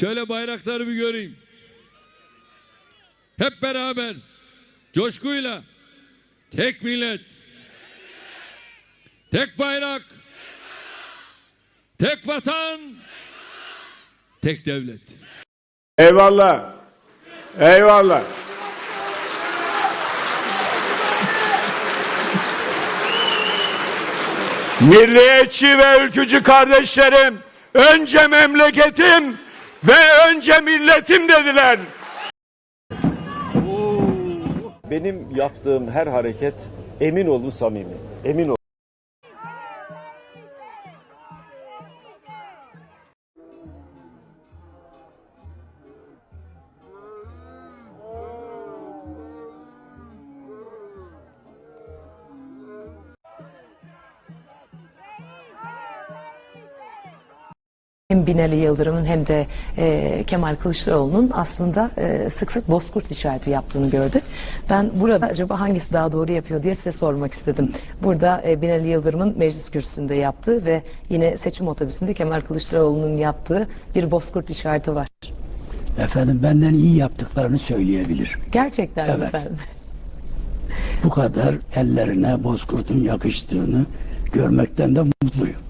Şöyle bayrakları bir göreyim. Hep beraber coşkuyla tek millet, tek bayrak, tek vatan, tek devlet. Eyvallah. Eyvallah. Milliyetçi ve ülkücü kardeşlerim, önce memleketim ve önce milletim dediler. Benim yaptığım her hareket emin olun samimi. Emin olun. Hem Binali Yıldırım'ın hem de e, Kemal Kılıçdaroğlu'nun aslında e, sık sık bozkurt işareti yaptığını gördük. Ben burada acaba hangisi daha doğru yapıyor diye size sormak istedim. Burada e, Binali Yıldırım'ın meclis kürsüsünde yaptığı ve yine seçim otobüsünde Kemal Kılıçdaroğlu'nun yaptığı bir bozkurt işareti var. Efendim benden iyi yaptıklarını söyleyebilir. Gerçekten Evet. efendim? Bu kadar ellerine bozkurtun yakıştığını görmekten de mutluyum.